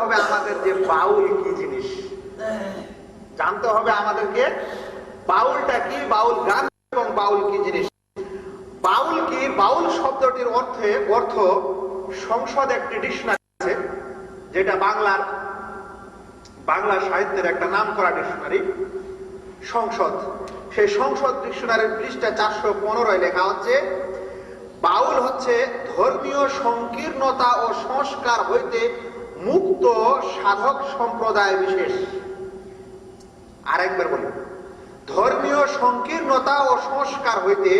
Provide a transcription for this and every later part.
হবে আমাদের যে বাউল কি জিনিস? জানতে হবে আমাদেরকে বাউলটা কি, বাউল গান এবং বাউল কি জিনিস? বাউল কি, বাউল শব্দটির অর্থে, অর্থ সংসদ একটি ডিকশনারি আছে, যেটা বাংলার, বাংলা সাহিত্যের একটা নাম করা ডিকশনারি, সংসদ। সেই সংসদ ডিকশনারির পৃষ্ঠা চারশো পনেরোয় লেখা হচ্ছে বাউল হচ্ছে ধর্মীয় সংকীর্ণতা ও সংস্কার হইতে মুক্ত সাধক সম্প্রদায় বিশেষ। আরেকবার বলি, ধর্মীয় সংকীর্ণতা ও সংস্কার হইতে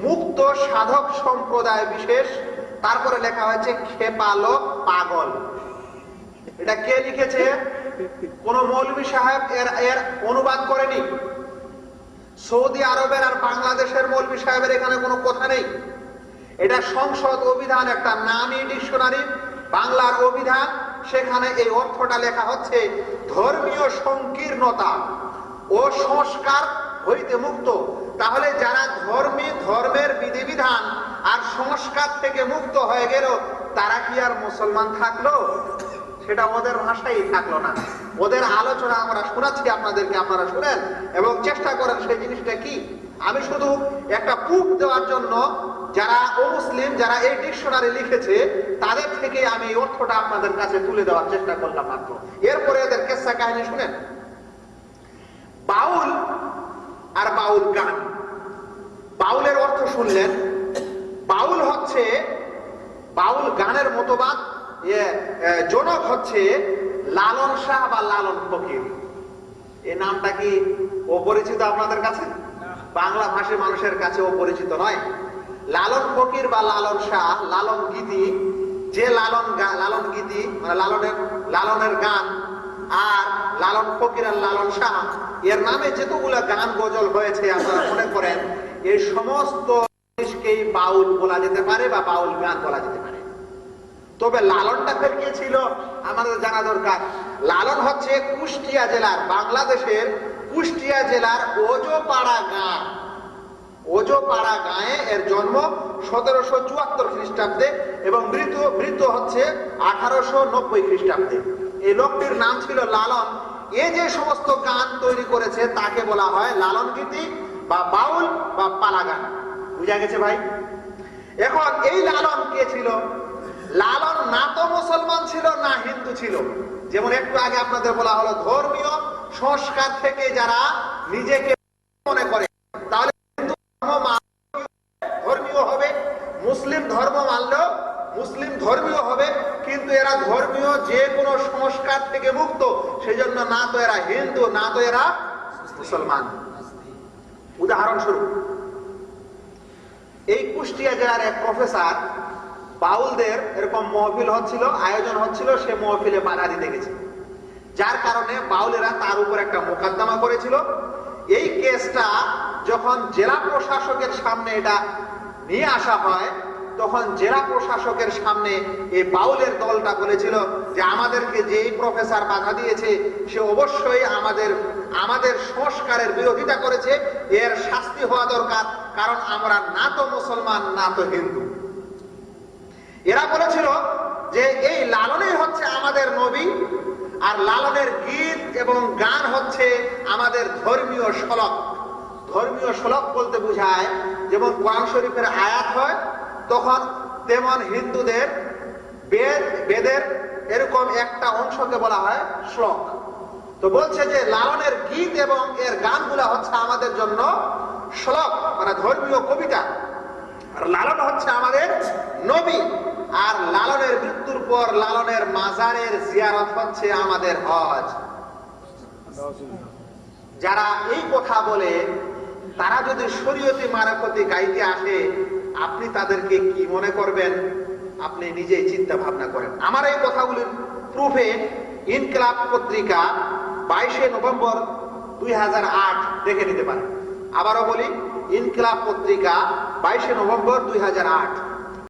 মুক্ত সাধক সম্প্রদায় বিশেষ, তারপরে লেখা হয়েছে খেপালক পাগল। এটা কে লিখেছে? কোন মৌলভী সাহেব এর এর অনুবাদ করেনি। সৌদি আরবের আর বাংলাদেশের মৌলভী সাহেবের এখানে কোনো কথা নেই। এটা সংসদ অভিধান, একটা নামী ডিকশনারি বাংলার অভিধান, সেখানে এই অর্থটা লেখা হচ্ছে, ধর্মীয় সংকীর্ণতা ও সংস্কার হইতে মুক্ত। তাহলে যারা ধর্মী, ধর্মের বিধিবিধান আর সংস্কার থেকে মুক্ত হয়ে গেল, তারা কি আর মুসলমান থাকল? সেটা ওদের ভাষাই থাকল না। ওদের আলোচনা আমরা শোনাচ্ছি আপনাদেরকে, আপনারা শুনেন। এবং চেষ্টা করেন সেই জিনিসটা কি? আমি শুধু একটা প্রুফ দেওয়ার জন্য, যারা অমুসলিম, যারা এই ডিকশনারি লিখেছে তাদের থেকে আমি এই অর্থটা আপনাদের কাছে তুলে দেওয়ার চেষ্টা করলাম মাত্র। এরপরে এদের কেসা কাহিনী শুনেন? বাউল আর বাউল গান। বাউলের অর্থ শুনলেন, বাউল হচ্ছে, বাউল গানের মতবাদ জনক হচ্ছে লালন শাহ বা লালন ফকির। এ নামটা কি ও পরিচিত আপনাদের কাছে? বাংলা ভাষী মানুষের কাছে ও পরিচিত নয়। লালন ফকির বা লালন শাহ, লালন গীতি যে লালন গা- লালন গীতি মানে লালনের লালনের গান, আর লালন ফকির আর লালন শাহ, এর নামে যেতগুলো গান গজল হয়েছে, আপনারা মনে করেন, এই সমস্ত জিনিসকেই বাউল বলা যেতে পারে বা বাউল গান বলা যেতে পারে। তবে লালনটা ফের কে ছিল? আমাদের জানা দরকার। লালন হচ্ছে কুষ্টিয়া জেলার, বাংলাদেশের কুষ্টিয়া জেলার ওজোপাড়া গাঁ ওজোপাড়া গাঁয়ে এর জন্ম সতেরোশো চুয়াত্তর খ্রিস্টাব্দে এবং মৃত মৃত হচ্ছে আঠারোশো নব্বই খ্রিস্টাব্দে। এই লোকটির নাম ছিল লালন। এ যে সমস্ত গান তৈরি করেছে তাকে বলা হয় লালন গীতি বা বাউল বা পালা গান বুঝা গেছে ভাই? এখন এই লালন কে ছিল? লালন না তো মুসলমান ছিল, না হিন্দু ছিল। যেমন একটু আগে আপনাদের বলা হলো, ধর্মীয় সংস্কার থেকে যারা নিজেকে ধর্ম মানলেও মুসলিম ধর্মীয় হবে, কিন্তু এরা ধর্মীয় যে কোনো সংস্কার থেকে মুক্ত সেই জন্য না তো এরা হিন্দু, না তো এরা মুসলমান। উদাহরণস্বরূপ, এই কুষ্টিয়া জেলার এক প্রফেসর বাউলদের এরকম মহফিল হচ্ছিল, আয়োজন হচ্ছিল, সে মহফিলে বাধা দিতে গেছে। যার কারণে বাউলেরা তার উপর একটা মোকদ্দমা করেছিল। এই কেসটা যখন জেলা প্রশাসকের সামনে এটা নিয়ে আসা হয় তখন জেলা প্রশাসকের সামনে এই বাউলের দলটা বলেছিল যে আমাদেরকে যে প্রফেসর বাধা দিয়েছে, সে অবশ্যই আমাদের আমাদের সংস্কারের বিরোধিতা করেছে। এর শাস্তি হওয়া দরকার, কারণ আমরা না তো মুসলমান, না তো হিন্দু। এরা বলেছিল যে এই লালনই হচ্ছে আমাদের নবী, আর লালনের গীত এবং গান হচ্ছে আমাদের ধর্মীয় শলক। ধর্মীয় শলক বলতে বোঝায়, যেমন কোরআন শরীফের আয়াত হয় তখন তেমন হিন্দুদের বেদ, বেদের এরকম একটা অংশকে বলা হয় শ্লোক। তো বলছে যে, লালনের গীত এবং এর গানগুলা হচ্ছে আমাদের জন্য শ্লোক মানে ধর্মীয় কবিতা। আর লালন হচ্ছে আমাদের নবী, আর লালনের মৃত্যুর পর লালনের মাজারের জিয়ারত হচ্ছে আমাদের হজ। যারা এই কথা বলে, তারা যদি শরীয়তি মারফতি গাইতে আসে আপনি তাদেরকে কি মনে করবেন? আপনি নিজেই চিন্তা ভাবনা করেন। আমার এই কথাগুলির প্রুফে ইনকলাব পত্রিকা বাইশে নভেম্বর দুই হাজার আট দেখে নিতে পারেন। আবারও বলি, ইনকলাব পত্রিকা বাইশে নভেম্বর দুই হাজার আট।